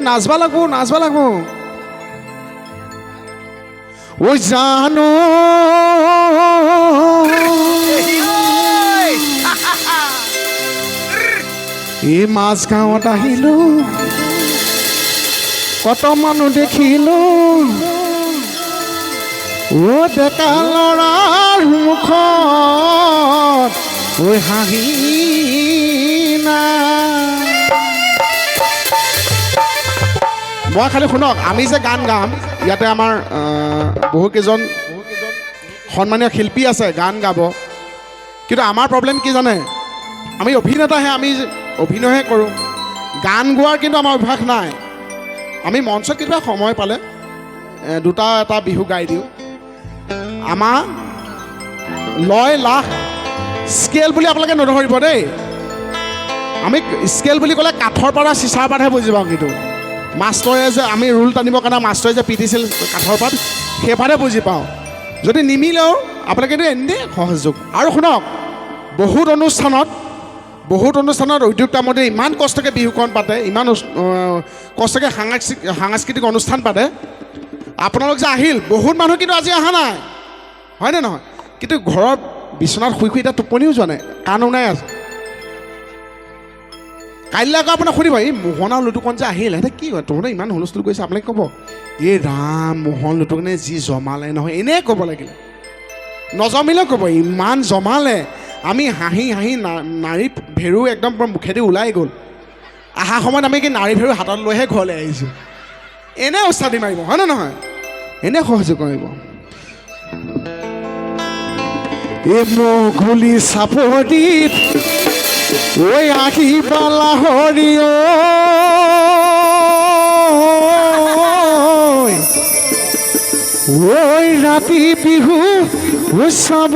নাচবা লাগব নাচবা লাগব। ঐ জানো। এই মাজগাঁৱত আহিলো। কত মানুহ দেখিলো। ও ডেকা ল'ৰাৰ মুখত ঐ হাঁহি নাই। মই খালি শুনক, আমি যে গান গাম, ইয়াতে আমাৰ বহুকেইজন সন্মানীয় শিল্পী আছে, গান গাব। কিন্তু আমাৰ প্ৰব্লেম কি জানে? আমি অভিনেতাহে, আমি অভিনয়হে কৰোঁ। গান গোৱাৰ কিন্তু আমাৰ অভ্যাস নাই। আমি মঞ্চত কেতিয়াবা সময় পালে দুটা এটা বিহু গাই দিওঁ। আমাৰ লয় লাখ স্কেল বুলি আপোনালোকে নধৰিব দেই। আমি স্কেল বুলি ক'লে কাঠৰ পাত আৰু চিচাৰ পাতহে বুজি পাওঁ কিন্তু। মাষ্টৰে যে আমি ৰোল টানিবৰ কাৰণে মাষ্টৰে যে পিটিছিল কাঠৰ পাত সেই পাতহে বুজি পাওঁ। যদি নিমিলেও, আপোনালোকে এইটো এনেই সহযোগ আৰু শুনক, বহুত অনুষ্ঠানত বহুত অনুষ্ঠানত উদ্যোগ উদ্যোক্তামতে ইমান কষ্টকৈ বিহুখন পাতে, ইমান কষ্টকৈ সাংস্কৃতিক সাংস্কৃতিক অনুষ্ঠান পাতে। আপোনালোক যে আহিল, বহুত মানুহ কিন্তু আজি অহা নাই। হয়নে নহয়? কিন্তু ঘৰত বিচনাত শুই শুই এতিয়া টোপনিও যোৱা নাই, কাণ ওনাই আছে কাইলৈ আকৌ আপোনাক সুধিব এই মোহন আৰু লুটুকণ যে আহিল সিহঁতে কি কয়? তহঁতে ইমান হুলস্থুল কৰিছে আপোনালোকে ক'ব? এই ৰাম মোহন লুটুকনে যি জমালে নহয় এনেই ক'ব লাগিলে। নজমিলেও ক'ব ইমান জমালে আমি হাঁহি হাঁহি নাৰী ভেৰু একদম মুখেদি ওলাই গ'ল। অহা সময়ত আমি কি নাৰী ভেৰু হাতত লৈহে ঘৰলৈ আহিছোঁ? এনে উস্তাদি মাৰিব হয়নে নহয়? এনে সহযোগ কৰিব। এই মগুলি চাপৰিত ঐ আহি বালা হৰি ঐ ৰাতি বিহু উৎসৱ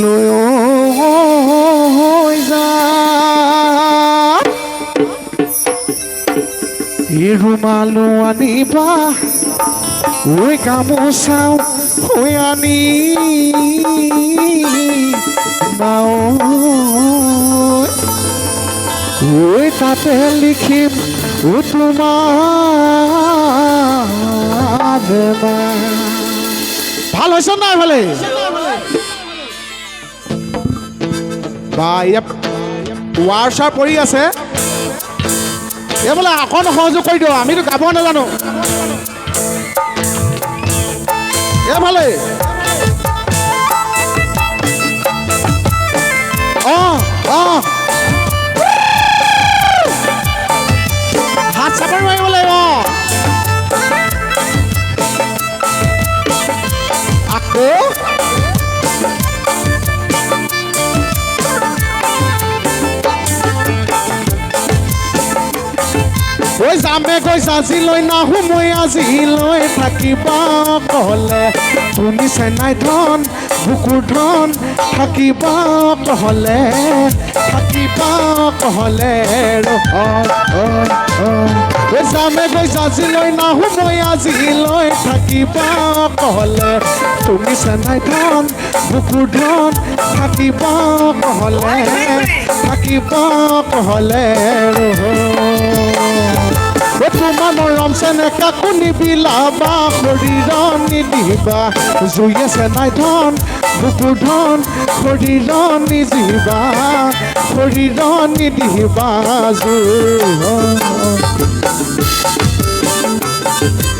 লৈ যা। ৰুমালো আনিবা ঐ গামোচাও হৈ আনি। বাও ঐ তাতে লিখিম ও বেমাৰ। ভালো হৈছে নাই ভালে? বা ইয়াত ৱাৰ চাৰ পৰি আছে। এই বোলে অকণ সহযোগ কৰি দিওঁ আমিতো গাব নাজানো। এ ভালে? হাত চাপৰি মাৰিব লাগিব আকৌ। ঐ যামে গৈ জাজিলৈ নাহো মই আজিলৈ থাকিবা কলে। তুমি চেনাই ধন? বুকুৰ ধন থাকিবা কহলে থাকিবা কহলে যামে গৈ জাজিলৈ নাহো মই আজিলৈ থাকিবা কহলে তুমি চেনাই ধন বুকুৰ ধন থাকিবা কহলে থাকিবা কহলে ও তোমাৰ মৰম চেনেকা কোনি বিলাবা শৰীৰ নিদিবা জুই আছে নাই ধন বুকুৰ ধন শৰীৰ নিদিবা শৰীৰ নিদিবা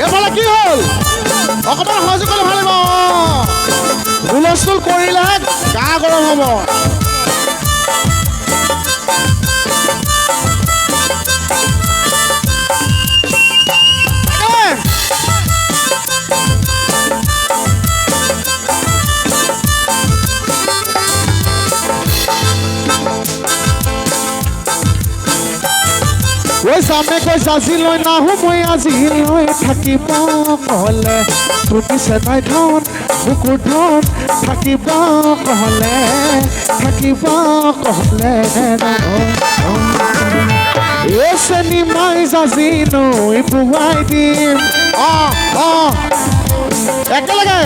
এফালে কি হ'ল? অকণমান সহযোগ কৰিলে ভালো লাগিব হুলস্থুল কৰিলে গা গৰম হ'ব। ঐ যামে কৈ জাজিলৈ নাহো মই আজিলৈ থাকিব কলে তুমি চেনাই ধন বুকুৰ ধন থাকিব কহলে থাকিব কহলে এ চেনি মাই নৈ পুৱাই দিম অ অ একেলগে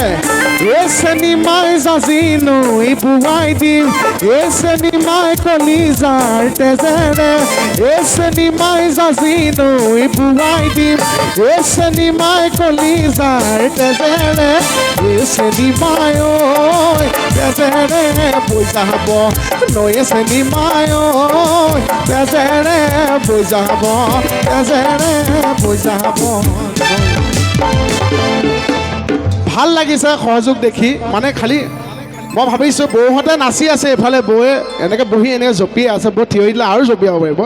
Esse animal asino e buaide Esse animal coliza artesana Esse animal asino e buaide Esse animal coliza artesana Esse animal tezeré Pois a rabó. No esse animal tezeré Pois a rabó. Tezeré Pois a rabó. ভালো লাগিছে, সহযোগ দেখি। মানে খালি মই ভাবিছোঁ, বৌহঁতে নাচি আছে এইফালে, বৌয়ে এনেকৈ বহি এনেকৈ জঁপিয়াই আছে বৌ থিয় দিলে আৰু জঁপিয়াব পাৰিব।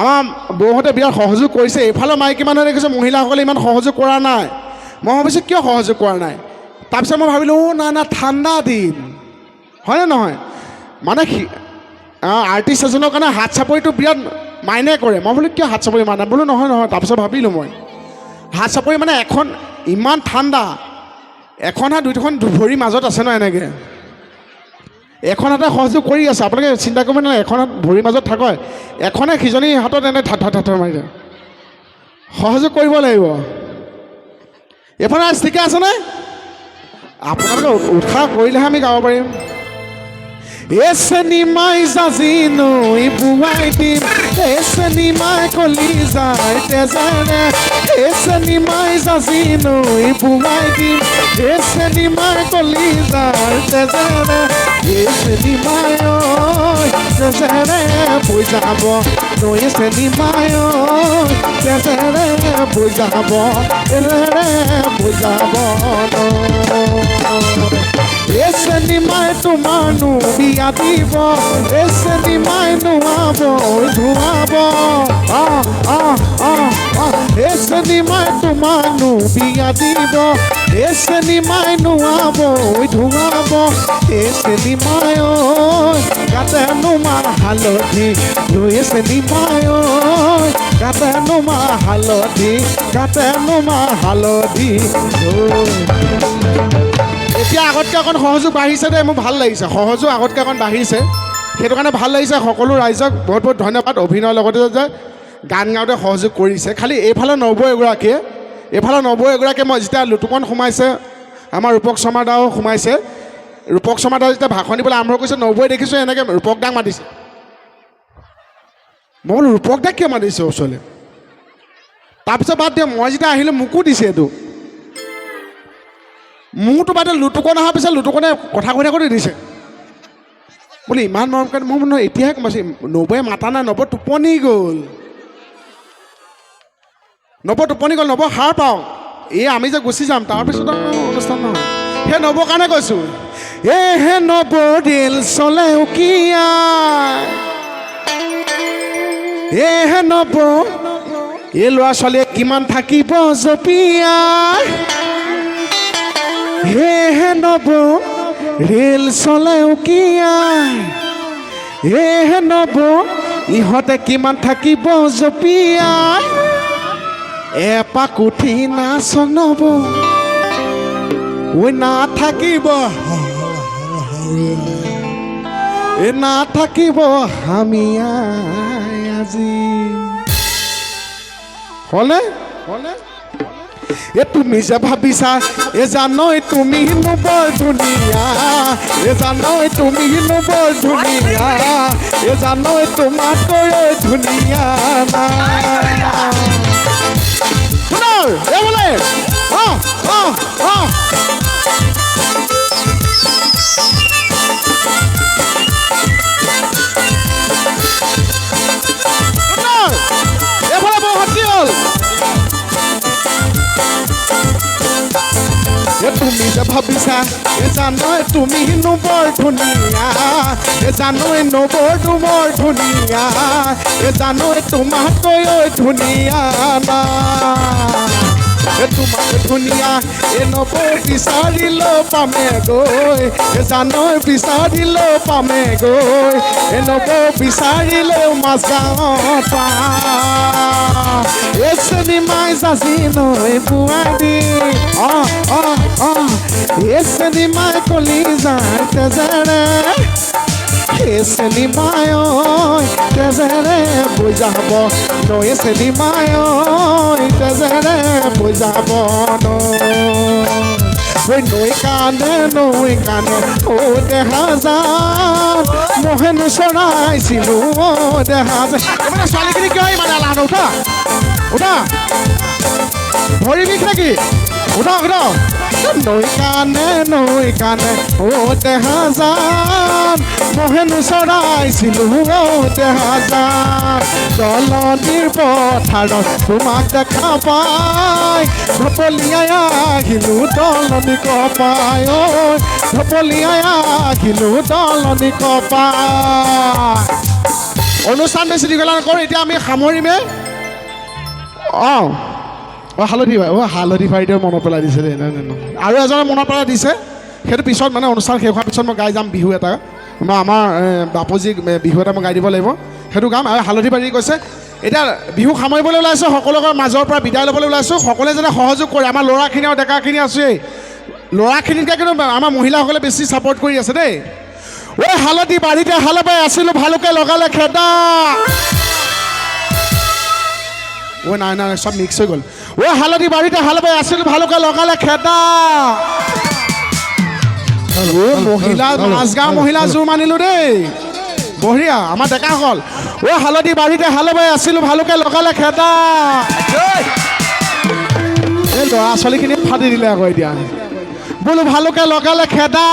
আমাৰ বৌহঁতে বিৰাট সহযোগ কৰিছে এইফালে মাইকী মানুহে দেখিছোঁ, মহিলাসকলে ইমান সহযোগ কৰা নাই। মই ভাবিছোঁ, কিয় সহযোগ কৰা নাই? তাৰপিছত মই ভাবিলোঁ, অ' নাই নাই ঠাণ্ডা দিন। হয়নে নহয়? মানে আৰ্টিষ্ট এজনৰ কাৰণে হাত চাপৰিটো বিৰাট মাইনে কৰে। মই বোলো কিয় হাত চাপৰি মাইনে বোলো নহয় নহয়, তাৰপিছত ভাবিলোঁ মই। হাত চাপৰি মানে এখন ইমান ঠাণ্ডা। এখন হাত দুইখন ভৰিৰ মাজত আছে ন এনেকৈ? এখন হাতে সহযোগ কৰি আছে। আপোনালোকে চিন্তা কৰিব নালাগে, এখন হাত ভৰিৰ মাজত থাকক। এখনে সিজনী হাতত এনে ঠাঠা ঠাঠা মাৰি দিয়ে সহযোগ কৰিব লাগিব। এইফালে ঠিকে আছেনে আপোনালোকে উৎসাহ কৰিলেহে আমি গাব পাৰিম। Esse animal asino e buaidi Esse animal coliza e tesana. Esse animal asino e buaidi Esse animal coliza e tesana. Esse animal tesana. Pois a bom Não esse animal tesana. Pois a bom Tesana. Pois a bom no esse animal é tomando via vivo Esse animal não abo, não abo Ah, ah, ah, ah Esse animal é tomando via vivo Esse animal não abo, não abo Esse animal, oi Gata numa halodi Esse animal, oi Gata numa halodi Gata numa halodi Oh এতিয়া আগতকৈ অকণ সহযোগ বাঢ়িছে দেই, মোৰ ভালো লাগিছে। সহযোগ আগতকৈ অকণ বাঢ়িছে। সেইটো কাৰণে ভালো লাগিছে সকলো ৰাইজক বহুত বহুত ধন্যবাদ, অভিনয়ৰ লগতে যে গান গাওঁতে সহযোগ কৰিছে। খালি এইফালে নবৌ এগৰাকীয়ে এইফালে নবৌ এগৰাকীয়ে মই যেতিয়া লুটুকন সোমাইছে, আমাৰ ৰূপক শৰ্মা দাও সোমাইছে, ৰূপক শৰ্মা দাও যেতিয়া ভাষণ দিবলৈ আৰম্ভ কৰিছে, নবৌৱে দেখিছোঁ এনেকৈ ৰূপক দাক মাতিছে। মই বোলো, ৰূপক দাক কিয় মাতিছে ওচৰলৈ? তাৰপিছত বাদ দিয়ক মই যেতিয়া আহিলোঁ, মোকো দিছে এইটো। মোৰতো বাদে লুটুকন অহাৰ পিছত লুটুকনে কথা কৈ থাকোঁতে দিছে। বোলে, ইমান মৰম কৰে মই বোলো এতিয়াহে গম পাইছোঁ, নবৌৱে মাতা নাই, নবৌ টোপনি গ'ল। নবৌ টোপনি গ'ল, নবৌ সাৰ পাওঁ। এই আমি যে গুচি যাম তাৰপিছত আৰু অনুষ্ঠান নহয়। সেই নবৌৰ কাৰণে কৈছোঁ, এ হে নবৌ দিল চলে উকিয়া। এ হে নবৌ, এই ল'ৰা ছোৱালীয়ে কিমান থাকিব জপিয়াই। হে হে নব ৰেল চলে উকিয়াই। হে নব, ইহঁতে কিমান থাকিব জপিয়াই। এপাক উঠি নাচ নব ঐ নাথাকিব এ নাথাকিব আমি আই আজি। হ'লে? হ'লে? এ তুমি যে ভাবিছা, এ জানৈ তুমি বৰ ধুনীয়া এ জানৈ তুমি বৰ ধুনীয়া এ জানৈ তোমাতকৈ ধুনীয়া শুনৰ এই বোলে। অঁ হ'ল। এ তুমি যে ভাবিছা এ জানৈ তুমি হেনো বৰ ধুনীয়া। এ জানৈ নবৰটো বৰ ধুনীয়া। এ জানৈ তোমাতকৈ ধুনীয়া না। এ তোমাক ধুনীয়া এ নব বিচাৰিলেও পামে গৈ। এ জানৈ বিচাৰিলেও পামে গৈ। এ নব বিচাৰিলেও Esse demais asino e buadi Oh, oh, oh Esse animal coliza tesere Esse animal oi tesere Pois a bo No esse animal oi tesere Pois a bo no ঐ নৈ কাণে নৈ কাণে ও দেহা যান মহেনো চৰাইছিলো অ দেহা ছোৱালীখিনি কিয় ইমান এলাহ উঠা উঠা ভৰি বিষ নেকি উঠা উঠা নৈ কাণে নৈ কাণে ও দেহা যান মহেনো চৰাইছিলো অ দেহা যান দলনিৰ পথাৰত তোমাক দেখা পাই। ঢপলিয়াই আহিলো দলনি কপাই ঐ ঢপলিয়াই আহিলো দলনি কপাই অনুষ্ঠান বেছি দীঘলীয়া নকৰোঁ এতিয়া আমি সামৰিমে। অঁ অঁ, হালধি ভাই, অঁ, হালধি ভাইটিয়ে মনত পেলাই দিছে দেই, নাই। আৰু এজনে মনত পেলাই দিছে, সেইটো পিছত মানে অনুষ্ঠান শেষ হোৱাৰ পিছত মই গাই যাম বিহু এটা। মই আমাৰ বাপুজীক বিহু এটা মই গাই দিব লাগিব। সেইটো গাম আৰু হালধি ভাইটি কৈছে, এতিয়া বিহু সামৰিবলৈ ওলাইছোঁ সকলোৰে মাজৰ পৰা বিদায় ল'বলৈ ওলাইছোঁ, সকলোৱে যাতে সহযোগ কৰে, আমাৰ ল'ৰাখিনি আৰু ডেকাখিনি আছেই। ল'ৰাখিনিতকৈ কিন্তু আমাৰ মহিলাসকলে বেছি ছাপৰ্ট কৰি আছে দেই। ঐ হালধি বাৰীতে হাল বাই আছিলোঁ, ভালুকে লগালে খেদা। ঐ নাই নাই, চব মিক্স হৈ গ'ল। ঐ হালধি বাৰীতে হাল বাই আছিলোঁ ভালুকে লগালে খেদা। ঐ মহিলা মাজগাঁও মহিলা জোৰ মানিলোঁ দেই বঢ়িয়া, আমাৰ হল ঐ হালধি বাৰীতে হাল বাই আছিলোঁ ভালুকে লগালে খেদা। এই ল'ৰা ছোৱালীখিনি ফাটি দিলে আকৌ এতিয়া। বোলো ভালুকে লগালে খেদা।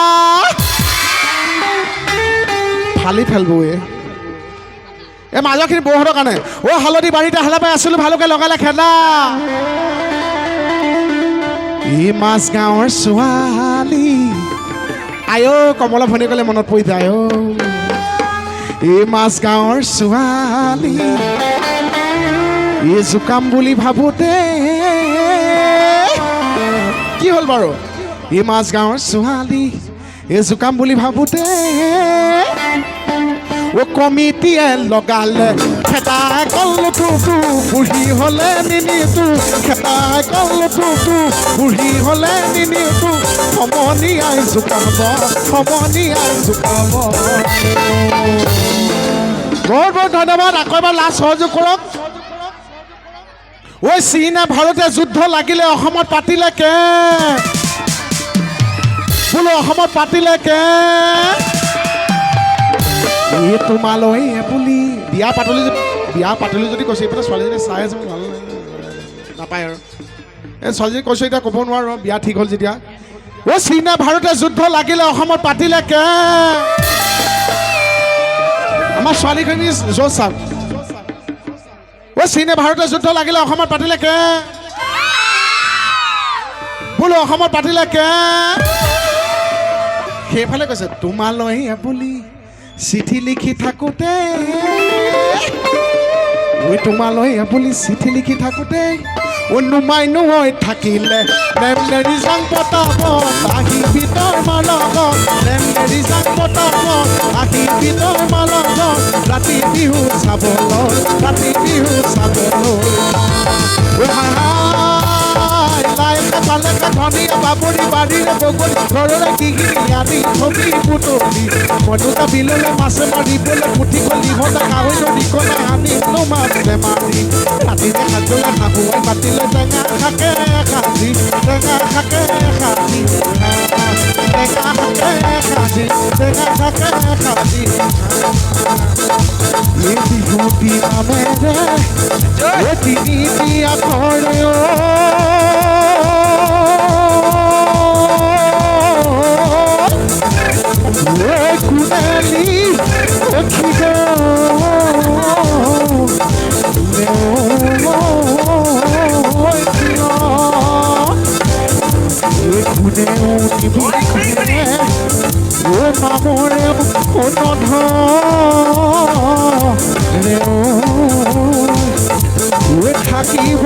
ফালি ফেলব এই মাজৰখিনি বৌহঁতৰ কাৰণে। অ' হালধি বাৰীতে হালা পাই আছিলোঁ, ভালকে লগালে খেদা ই মাছ গাঁৱৰ ছোৱালী। আয়ো কমলা ভনী ক'লে মনত পৰি যায় অ' এই মাছ গাঁৱৰ ছোৱালী। এই জোকাম বুলি ভাবোতে। কি হ'ল বাৰু? ই মাছ গাঁৱৰ ছোৱালী। এই জোকাম বুলি ভাবোতে। ও কমিটিয়ে লগালে খেতাই কলটো বুঢ়ী হ'লে নিনিতো। খেতাই কলটো বুঢ়ী হ'লে নিনিতো। সমনীয়াই জোকাব সমনীয়াই জোকাব বহুত বহুত ধন্যবাদ। আকৌ এবাৰ লাষ্ট সহযোগ কৰক। ঐ চীনে ভাৰতে যুদ্ধ লাগিলে অসমত পাতিলে কে? বোলো অসমত পাতিলে কে? এই তোমালৈ বুলি। বিয়া পাতলি যদি বিয়া পাতলি যদি কৈছে, এইফালে ছোৱালীজনী চাই আছে ভালো। নাপায় আৰু। এই ছোৱালীজনী কৈছোঁ, এতিয়া ক'ব নোৱাৰোঁ বিয়া ঠিক হ'ল যেতিয়া। অ' চীনে ভাৰতে যুদ্ধ লাগিলে, অসমত পাতিলে কে? আমাৰ ছোৱালীখিনি য'ত চাওক। অ' চীনে ভাৰতে যুদ্ধ লাগিলে, অসমত পাতিলে কে? বোলো, অসমত পাতিলে কে? সেইফালে কৈছে, তোমালৈ বুলি। চিঠি লিখি থাকোঁতে। ওই তোমালৈ বুলি, চিঠি লিখি থাকোঁতে। অনুমাই নহয় থাকিলে নেম নেৰি যাং পতাব, আহি ভিতৰ লগত নেম নেৰি যাং পতাব, আহি ভিতৰ লগত ৰাতি বিহু চাবলৈ বাবুৰি বাৰীৰে বগৰী ঘৰৰে কিখিনি আনি থবি বুটলি মনুকা বিললে মাছে মাৰিবলৈ পুঠি গলি ভটা গাহৰি নদীখনে আনি নোমাতে মাৰি ৰাতিতে সাজলে শাহুৱাই পাতিলে টেঙা শাকে খাজি টেঙা শাকে খাজি টেঙা শাকে খাজি টেঙা শাকে খাজি এই বিহু দিনামেৰে এই তিনি দিয়া কৰে এই থাকিব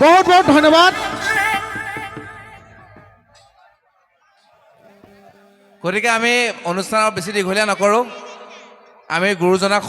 বহুত বহুত ধন্যবাদ গতিকে আমি অনুষ্ঠান বেছি দীঘলীয়া নকৰোঁ। আমি গুৰুজনাক